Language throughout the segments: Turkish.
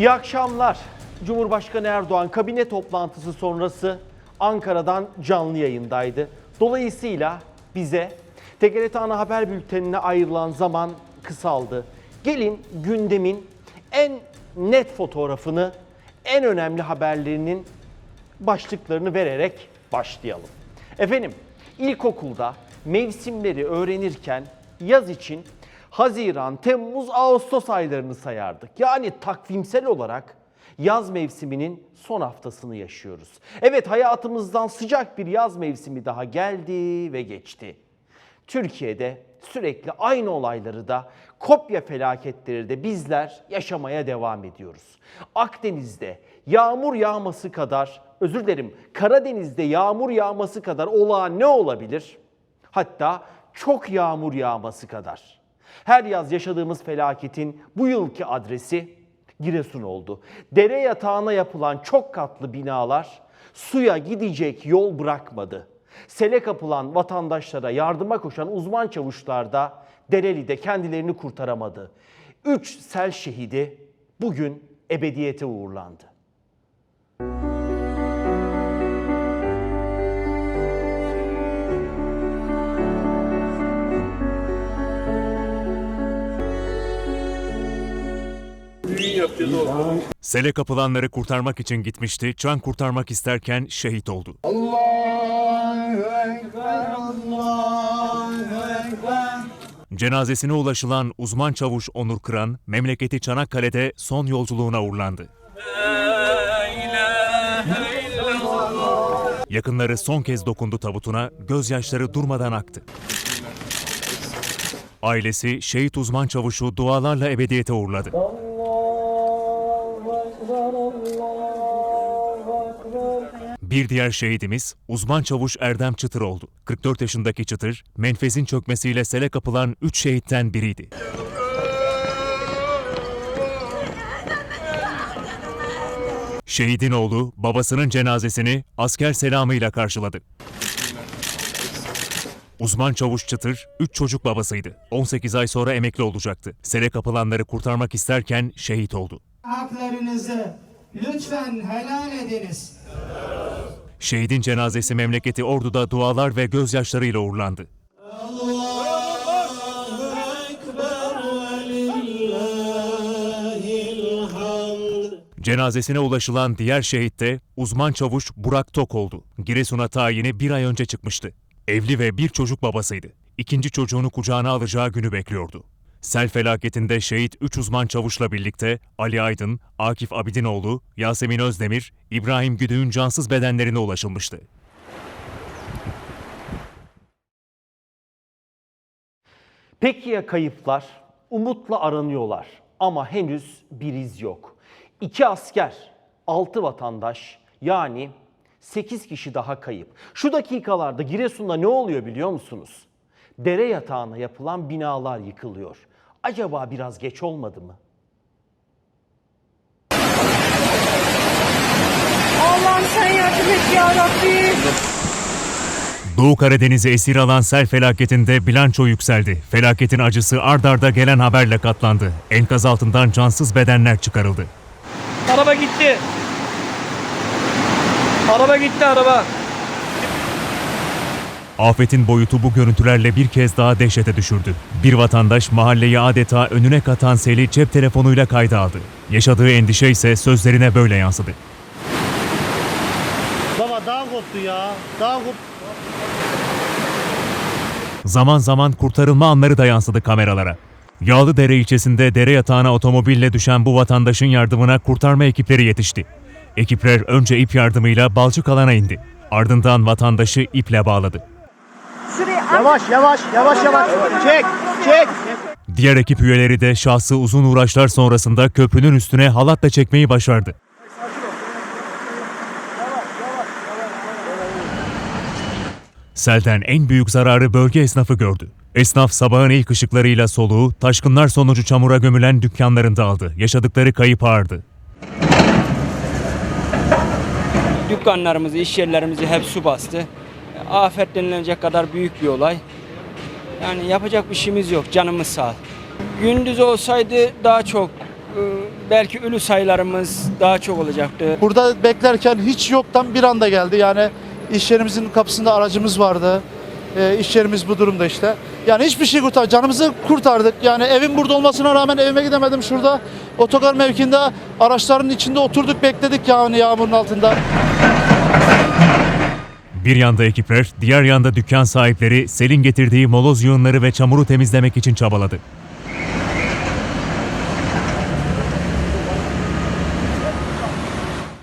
İyi akşamlar. Cumhurbaşkanı Erdoğan kabine toplantısı sonrası Ankara'dan canlı yayındaydı. Dolayısıyla bize TGRT Ana Haber Bülteni'ne ayrılan zaman kısaldı. Gelin gündemin en net fotoğrafını, en önemli haberlerinin başlıklarını vererek başlayalım. Efendim, ilkokulda mevsimleri öğrenirken yaz için Haziran, Temmuz, Ağustos aylarını sayardık. Yani takvimsel olarak yaz mevsiminin son haftasını yaşıyoruz. Evet hayatımızdan sıcak bir yaz mevsimi daha geldi ve geçti. Türkiye'de sürekli aynı olayları da kopya felaketleri de bizler yaşamaya devam ediyoruz. Akdeniz'de yağmur yağması kadar, özür dilerim Karadeniz'de yağmur yağması kadar olağan ne olabilir? Hatta çok yağmur yağması kadar. Her yaz yaşadığımız felaketin bu yılki adresi Giresun oldu. Dere yatağına yapılan çok katlı binalar suya gidecek yol bırakmadı. Sele kapılan vatandaşlara yardıma koşan uzman çavuşlar da Dereli'de kendilerini kurtaramadı. Üç sel şehidi bugün ebediyete uğurlandı. Sele kapılanları kurtarmak için gitmişti, can kurtarmak isterken şehit oldu. Cenazesine ulaşılan uzman çavuş Onur Kıran, memleketi Çanakkale'de son yolculuğuna uğurlandı. Yakınları son kez dokundu tabutuna, gözyaşları durmadan aktı. Ailesi şehit uzman çavuşu dualarla ebediyete uğurladı. Bir diğer şehidimiz uzman çavuş Erdem Çıtır oldu. 44 yaşındaki Çıtır, menfezin çökmesiyle sele kapılan 3 şehitten biriydi. Şehidin oğlu babasının cenazesini asker selamıyla karşıladı. Uzman çavuş Çıtır, 3 çocuk babasıydı. 18 ay sonra emekli olacaktı. Sele kapılanları kurtarmak isterken şehit oldu. Haklarınızı lütfen helal ediniz. Şehidin cenazesi memleketi Ordu'da dualar ve gözyaşlarıyla uğurlandı. Cenazesine ulaşılan diğer şehit de uzman çavuş Burak Tok oldu. Giresun'a tayini bir ay önce çıkmıştı. Evli ve bir çocuk babasıydı. İkinci çocuğunu kucağına alacağı günü bekliyordu. Sel felaketinde şehit 3 uzman çavuşla birlikte Ali Aydın, Akif Abidinoğlu, Yasemin Özdemir, İbrahim Güdüğün cansız bedenlerine ulaşılmıştı. Peki ya kayıplar? Umutla aranıyorlar ama henüz bir iz yok. İki asker, altı vatandaş yani 8 kişi daha kayıp. Şu dakikalarda Giresun'da ne oluyor biliyor musunuz? Dere yatağına yapılan binalar yıkılıyor. Acaba biraz geç olmadı mı? Allah'ım sen yardım et ya Rabbi. Doğu Karadeniz'i esir alan sel felaketinde bilanço yükseldi. Felaketin acısı ard arda gelen haberle katlandı. Enkaz altından cansız bedenler çıkarıldı. Araba gitti. Araba gitti araba. Afetin boyutu bu görüntülerle bir kez daha dehşete düşürdü. Bir vatandaş mahalleyi adeta önüne katan seli cep telefonuyla kayda aldı. Yaşadığı endişe ise sözlerine böyle yansıdı. Baba daha koptu ya. Daha koptu. Zaman zaman kurtarılma anları da yansıdı kameralara. Yağlıdere ilçesinde dere yatağına otomobille düşen bu vatandaşın yardımına kurtarma ekipleri yetişti. Ekipler önce ip yardımıyla balçık alana indi. Ardından vatandaşı iple bağladı. Şuraya Yavaş yavaş yavaş yavaş. Çek çek. Diğer ekip üyeleri de şahsı uzun uğraşlar sonrasında köprünün üstüne halatla çekmeyi başardı. Selden en büyük zararı bölge esnafı gördü. Esnaf sabahın ilk ışıklarıyla soluğu, taşkınlar sonucu çamura gömülen dükkanlarında aldı. Yaşadıkları kayıp ağırdı. Dükkanlarımızı, iş yerlerimizi hep su bastı. Afet denilecek kadar büyük bir olay. Yani yapacak bir şeyimiz yok. Canımız sağ. Gündüz olsaydı daha çok e, belki ölü sayılarımız daha çok olacaktı. Burada beklerken hiç yoktan bir anda geldi. Yani iş yerimizin kapısında aracımız vardı. E, iş yerimiz bu durumda işte. Yani hiçbir şey kurtar. Canımızı kurtardık. Yani evim burada olmasına rağmen evime gidemedim şurada. Otogar mevkinde araçların içinde oturduk bekledik yani yağmurun altında. Bir yanda ekipler, diğer yanda dükkan sahipleri selin getirdiği moloz yığınları ve çamuru temizlemek için çabaladı.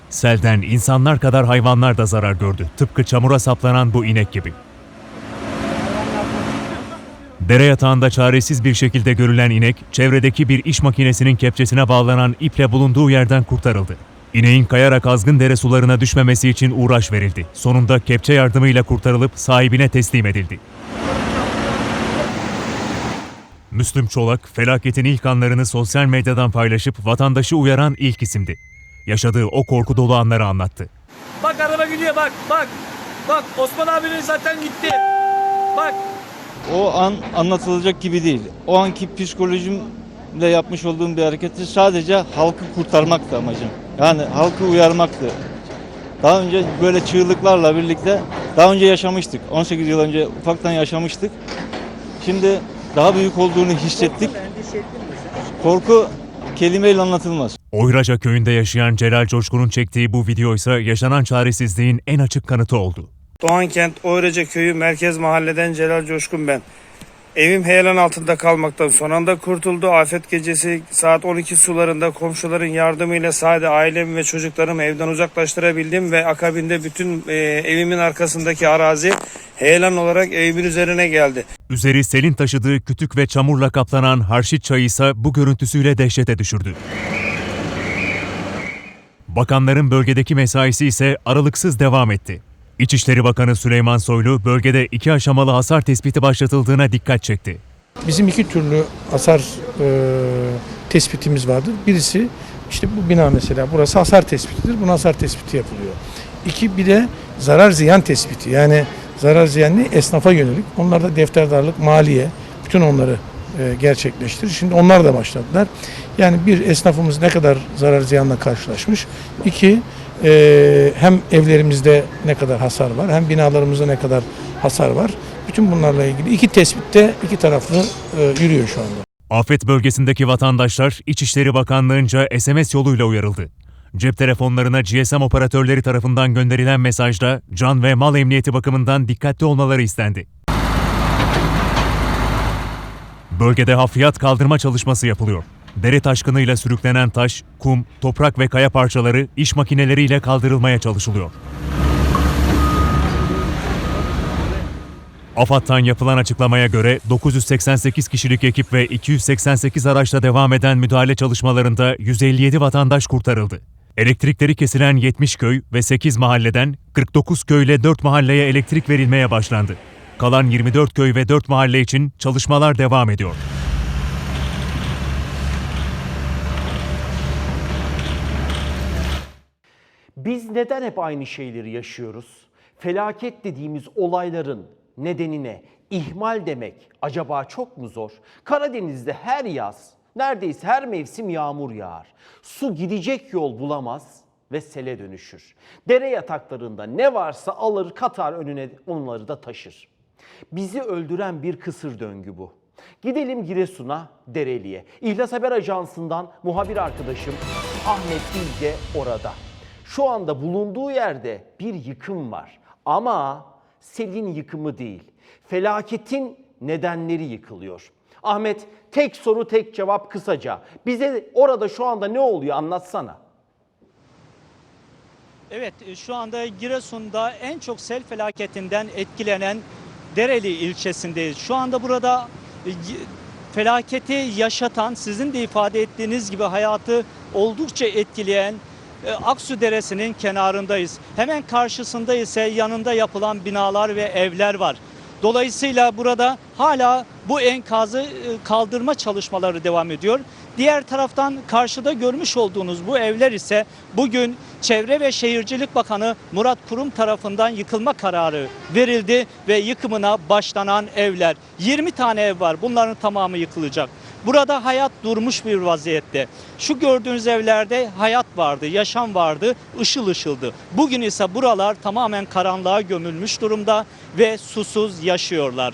Selden insanlar kadar hayvanlar da zarar gördü. Tıpkı çamura saplanan bu inek gibi. Dere yatağında çaresiz bir şekilde görülen inek, çevredeki bir iş makinesinin kepçesine bağlanan iple bulunduğu yerden kurtarıldı. İneğin kayarak azgın dere sularına düşmemesi için uğraş verildi. Sonunda kepçe yardımıyla kurtarılıp sahibine teslim edildi. Müslüm Çolak, felaketin ilk anlarını sosyal medyadan paylaşıp vatandaşı uyaran ilk isimdi. Yaşadığı o korku dolu anları anlattı. Bak araba gidiyor bak bak. Bak Osman abinin zaten gitti. Bak O an anlatılacak gibi değil. O anki psikolojimle yapmış olduğum bir hareketi sadece halkı kurtarmaktı amacım. Yani halkı uyarmaktı. Daha önce böyle çığlıklarla birlikte daha önce yaşamıştık. 18 yıl önce ufaktan yaşamıştık. Şimdi daha büyük olduğunu hissettik. Korku kelimeyle anlatılmaz. Oyraca köyünde yaşayan Celal Coşkun'un çektiği bu video ise yaşanan çaresizliğin en açık kanıtı oldu. Doğankent Oyraca Köyü Merkez Mahalleden Celal Coşkun ben. Evim heyelan altında kalmaktan son anda kurtuldu. Afet gecesi saat 12 sularında komşuların yardımıyla sadece ailemi ve çocuklarımı evden uzaklaştırabildim ve akabinde bütün e, evimin arkasındaki arazi heyelan olarak evimin üzerine geldi. Üzeri selin taşıdığı kütük ve çamurla kaplanan Harşit Çayı ise bu görüntüsüyle dehşete düşürdü. Bakanların bölgedeki mesaisi ise aralıksız devam etti. İçişleri Bakanı Süleyman Soylu bölgede iki aşamalı hasar tespiti başlatıldığına dikkat çekti. Bizim iki türlü hasar e, tespitimiz vardır. Birisi işte bu bina mesela burası hasar tespitidir. Buna hasar tespiti yapılıyor. İki bir de zarar ziyan tespiti. Yani zarar ziyan ne? Esnafa yönelik. Onlar da defterdarlık, maliye bütün onları e, gerçekleştirir. Şimdi onlar da başladılar. Yani bir esnafımız ne kadar zarar ziyanla karşılaşmış. İki e, hem evlerimizde ne kadar hasar var hem binalarımızda ne kadar hasar var. Bütün bunlarla ilgili iki tespitte iki taraflı e, yürüyor şu anda. Afet bölgesindeki vatandaşlar İçişleri Bakanlığı'nca SMS yoluyla uyarıldı. Cep telefonlarına GSM operatörleri tarafından gönderilen mesajda can ve mal emniyeti bakımından dikkatli olmaları istendi. Bölgede hafriyat kaldırma çalışması yapılıyor. Dere taşkınıyla sürüklenen taş, kum, toprak ve kaya parçaları iş makineleriyle kaldırılmaya çalışılıyor. AFAD'dan yapılan açıklamaya göre 988 kişilik ekip ve 288 araçla devam eden müdahale çalışmalarında 157 vatandaş kurtarıldı. Elektrikleri kesilen 70 köy ve 8 mahalleden 49 köyle 4 mahalleye elektrik verilmeye başlandı. Kalan 24 köy ve 4 mahalle için çalışmalar devam ediyor. Biz neden hep aynı şeyleri yaşıyoruz? Felaket dediğimiz olayların nedenine ihmal demek acaba çok mu zor? Karadeniz'de her yaz, neredeyse her mevsim yağmur yağar. Su gidecek yol bulamaz ve sele dönüşür. Dere yataklarında ne varsa alır katar önüne onları da taşır. Bizi öldüren bir kısır döngü bu. Gidelim Giresun'a, Dereli'ye. İhlas Haber Ajansı'ndan muhabir arkadaşım Ahmet Bilge orada. Şu anda bulunduğu yerde bir yıkım var. Ama selin yıkımı değil. Felaketin nedenleri yıkılıyor. Ahmet tek soru tek cevap kısaca. Bize orada şu anda ne oluyor anlatsana. Evet e, şu anda Giresun'da en çok sel felaketinden etkilenen Dereli ilçesindeyiz. Şu anda burada e, felaketi yaşatan sizin de ifade ettiğiniz gibi hayatı oldukça etkileyen Aksu Deresi'nin kenarındayız. Hemen karşısında ise yanında yapılan binalar ve evler var. Dolayısıyla burada hala bu enkazı e, kaldırma çalışmaları devam ediyor. Diğer taraftan karşıda görmüş olduğunuz bu evler ise bugün Çevre ve Şehircilik Bakanı Murat Kurum tarafından yıkılma kararı verildi ve yıkımına başlanan evler. 20 tane ev var. Bunların tamamı yıkılacak. Burada hayat durmuş bir vaziyette. Şu gördüğünüz evlerde hayat vardı, yaşam vardı, ışıl ışıldı. Bugün ise buralar tamamen karanlığa gömülmüş durumda ve susuz yaşıyorlar.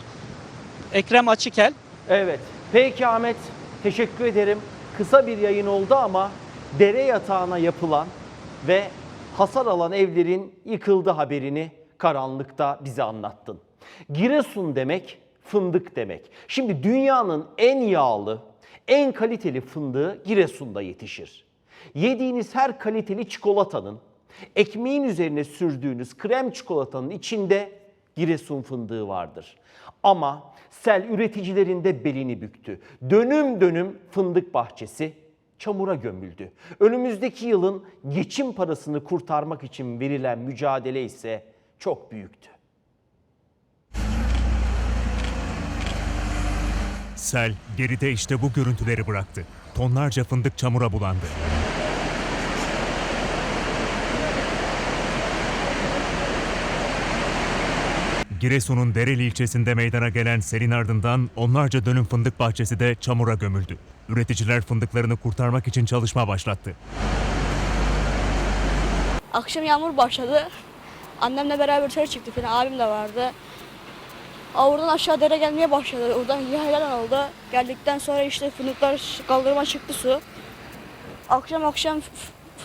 Ekrem Açıkel, Evet. Peki Ahmet, teşekkür ederim. Kısa bir yayın oldu ama dere yatağına yapılan ve hasar alan evlerin yıkıldı haberini karanlıkta bize anlattın. Giresun demek fındık demek. Şimdi dünyanın en yağlı, en kaliteli fındığı Giresun'da yetişir. Yediğiniz her kaliteli çikolatanın, ekmeğin üzerine sürdüğünüz krem çikolatanın içinde Giresun fındığı vardır. Ama sel üreticilerin de belini büktü. Dönüm dönüm fındık bahçesi çamura gömüldü. Önümüzdeki yılın geçim parasını kurtarmak için verilen mücadele ise çok büyüktü. Sel geride işte bu görüntüleri bıraktı. Tonlarca fındık çamura bulandı. Giresun'un Dereli ilçesinde meydana gelen selin ardından onlarca dönüm fındık bahçesi de çamura gömüldü. Üreticiler fındıklarını kurtarmak için çalışma başlattı. Akşam yağmur başladı. Annemle beraber dışarı çıktık falan. Abim de vardı. Oradan aşağı dere gelmeye başladı. Oradan yayalan oldu. Geldikten sonra işte fındıklar kaldırıma çıktı su. Akşam akşam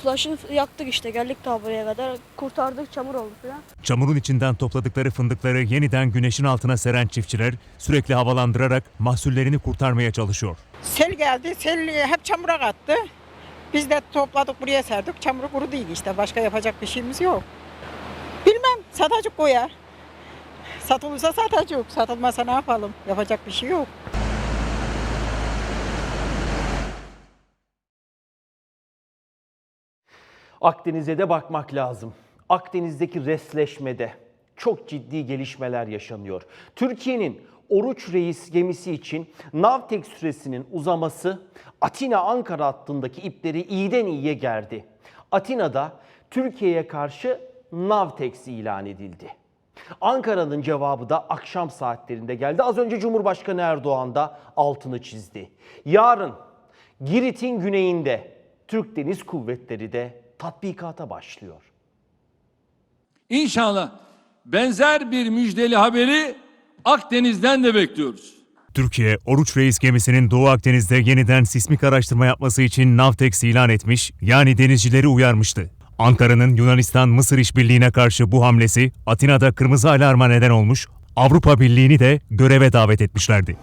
flaşını yaktık işte. Geldik ta buraya kadar. Kurtardık çamur oldu falan. Çamurun içinden topladıkları fındıkları yeniden güneşin altına seren çiftçiler sürekli havalandırarak mahsullerini kurtarmaya çalışıyor. Sel geldi. Sel hep çamura kattı. Biz de topladık buraya serdik. Çamuru kuru değil işte. Başka yapacak bir şeyimiz yok. Bilmem. Satacak koyar. Satılırsa satacak. Satılmasa ne yapalım? Yapacak bir şey yok. Akdeniz'e de bakmak lazım. Akdeniz'deki resleşmede çok ciddi gelişmeler yaşanıyor. Türkiye'nin Oruç Reis gemisi için Navtex süresinin uzaması Atina-Ankara hattındaki ipleri iyiden iyiye gerdi. Atina'da Türkiye'ye karşı Navtex ilan edildi. Ankara'nın cevabı da akşam saatlerinde geldi. Az önce Cumhurbaşkanı Erdoğan da altını çizdi. Yarın Girit'in güneyinde Türk Deniz Kuvvetleri de tatbikata başlıyor. İnşallah benzer bir müjdeli haberi Akdeniz'den de bekliyoruz. Türkiye, Oruç Reis gemisinin Doğu Akdeniz'de yeniden sismik araştırma yapması için Navtex ilan etmiş, yani denizcileri uyarmıştı. Ankara'nın Yunanistan-Mısır işbirliğine karşı bu hamlesi Atina'da kırmızı alarma neden olmuş, Avrupa Birliği'ni de göreve davet etmişlerdi.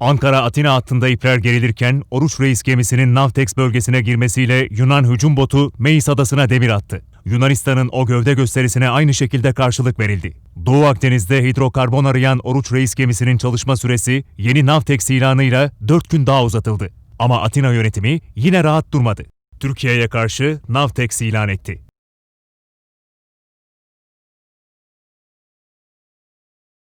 Ankara-Atina hattında ipler gerilirken Oruç Reis gemisinin Navtex bölgesine girmesiyle Yunan hücum botu Meis adasına demir attı. Yunanistan'ın o gövde gösterisine aynı şekilde karşılık verildi. Doğu Akdeniz'de hidrokarbon arayan Oruç Reis gemisinin çalışma süresi yeni Navtex ilanıyla 4 gün daha uzatıldı. Ama Atina yönetimi yine rahat durmadı. Türkiye'ye karşı Navtex ilan etti.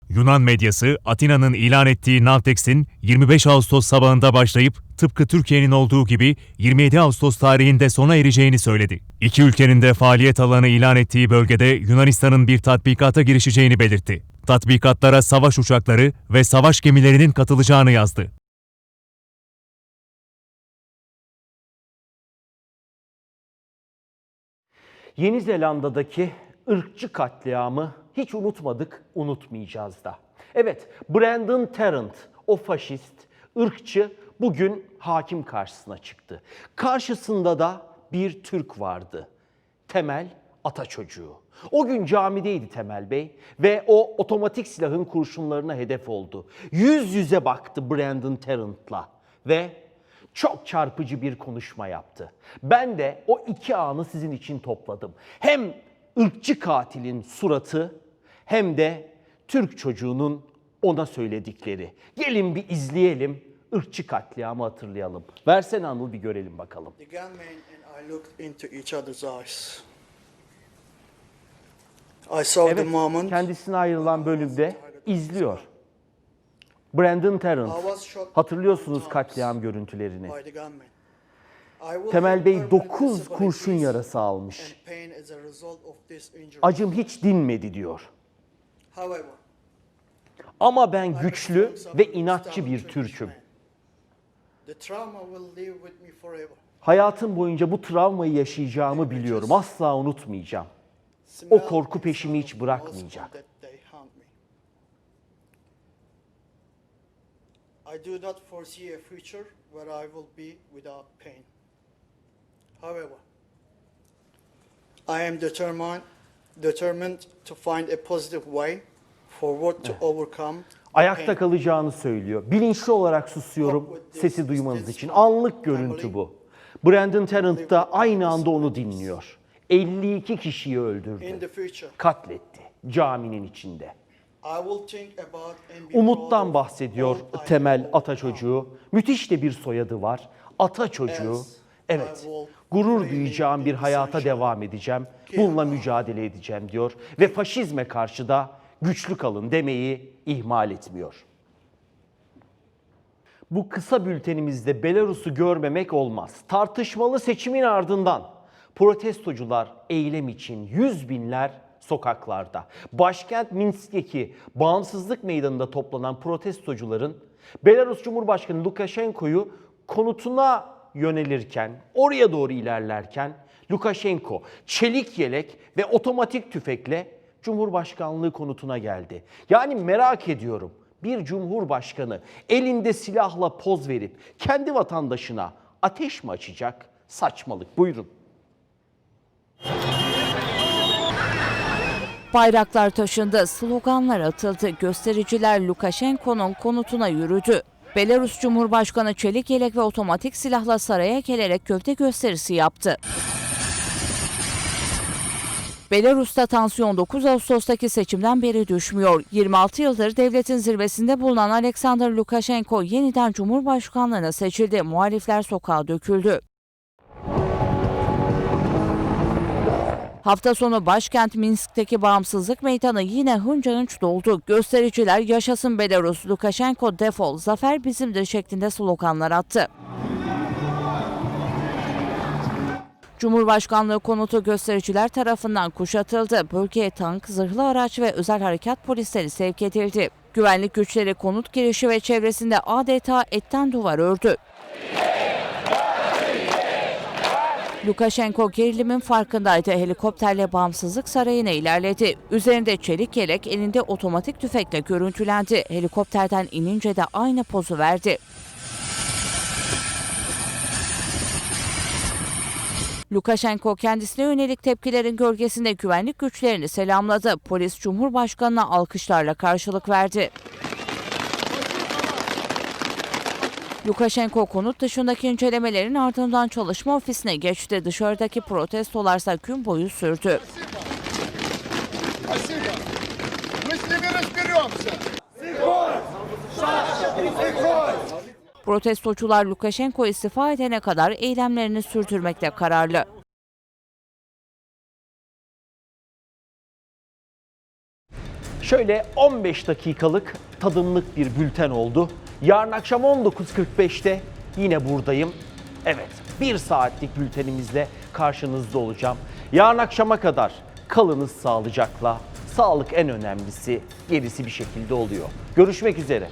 Yunan medyası Atina'nın ilan ettiği Navtex'in 25 Ağustos sabahında başlayıp tıpkı Türkiye'nin olduğu gibi 27 Ağustos tarihinde sona ereceğini söyledi. İki ülkenin de faaliyet alanı ilan ettiği bölgede Yunanistan'ın bir tatbikata girişeceğini belirtti. Tatbikatlara savaş uçakları ve savaş gemilerinin katılacağını yazdı. Yeni Zelanda'daki ırkçı katliamı hiç unutmadık, unutmayacağız da. Evet, Brandon Tarrant, o faşist, ırkçı bugün hakim karşısına çıktı. Karşısında da bir Türk vardı. Temel Ataçocuğu. O gün camideydi Temel Bey ve o otomatik silahın kurşunlarına hedef oldu. Yüz yüze baktı Brandon Tarrant'la ve çok çarpıcı bir konuşma yaptı. Ben de o iki anı sizin için topladım. Hem ırkçı katilin suratı hem de Türk çocuğunun ona söyledikleri. Gelin bir izleyelim, ırkçı katliamı hatırlayalım. Versene Anıl bir görelim bakalım. The gunman and I looked into each other's eyes. I saw the Evet, moment. kendisine ayrılan bölümde izliyor. Brandon Tarrant. Hatırlıyorsunuz katliam görüntülerini. Temel Bey permanent 9 disabilities kurşun yarası almış. Acım hiç dinmedi diyor. Ama ben güçlü ve inatçı bir Türk'üm. Hayatım boyunca bu travmayı yaşayacağımı biliyorum. Asla unutmayacağım. O korku peşimi hiç bırakmayacak. I do not foresee a future where I will be without pain. However, I am determined, determined to find a positive way forward to overcome Ayakta kalacağını söylüyor. Bilinçli olarak susuyorum sesi duymanız için. Anlık görüntü bu. Brandon Tarrant da aynı anda onu dinliyor. 52 kişiyi öldürdü. Katletti caminin içinde. Umuttan bahsediyor Temel overcome. Ataçocuğu. Müthiş de bir soyadı var. Ataçocuğu. Evet, gurur duyacağım bir hayata devam edeceğim. Bununla mücadele edeceğim diyor. Ve faşizme karşı da güçlü kalın demeyi ihmal etmiyor. Bu kısa bültenimizde Belarus'u görmemek olmaz. Tartışmalı seçimin ardından protestocular eylem için yüz binler sokaklarda. Başkent Minsk'teki Bağımsızlık Meydanı'nda toplanan protestocuların Belarus Cumhurbaşkanı Lukashenko'yu konutuna yönelirken, oraya doğru ilerlerken Lukashenko çelik yelek ve otomatik tüfekle Cumhurbaşkanlığı konutuna geldi. Yani merak ediyorum bir cumhurbaşkanı elinde silahla poz verip kendi vatandaşına ateş mi açacak? Saçmalık. Buyurun. Bayraklar taşındı, sloganlar atıldı, göstericiler Lukashenko'nun konutuna yürüdü. Belarus Cumhurbaşkanı çelik yelek ve otomatik silahla saraya gelerek köfte gösterisi yaptı. Belarus'ta tansiyon 9 Ağustos'taki seçimden beri düşmüyor. 26 yıldır devletin zirvesinde bulunan Alexander Lukashenko yeniden Cumhurbaşkanlığına seçildi. Muhalifler sokağa döküldü. Hafta sonu başkent Minsk'teki bağımsızlık meydanı yine hınca hınç doldu. Göstericiler yaşasın Belarus, Lukashenko defol, zafer bizimdir şeklinde sloganlar attı. Cumhurbaşkanlığı konutu göstericiler tarafından kuşatıldı. Bölgeye tank, zırhlı araç ve özel harekat polisleri sevk edildi. Güvenlik güçleri konut girişi ve çevresinde adeta etten duvar ördü. Lukashenko gerilimin farkındaydı. Helikopterle Bağımsızlık Sarayı'na ilerledi. Üzerinde çelik yelek, elinde otomatik tüfekle görüntülendi. Helikopterden inince de aynı pozu verdi. Lukashenko kendisine yönelik tepkilerin gölgesinde güvenlik güçlerini selamladı. Polis Cumhurbaşkanı'na alkışlarla karşılık verdi. Lukashenko konut dışındaki incelemelerin ardından çalışma ofisine geçti. Dışarıdaki protestolarsa gün boyu sürdü. Protestocular Lukashenko istifa edene kadar eylemlerini sürdürmekte kararlı. Şöyle 15 dakikalık tadımlık bir bülten oldu. Yarın akşam 19.45'te yine buradayım. Evet, bir saatlik bültenimizle karşınızda olacağım. Yarın akşama kadar kalınız sağlıcakla. Sağlık en önemlisi, gerisi bir şekilde oluyor. Görüşmek üzere.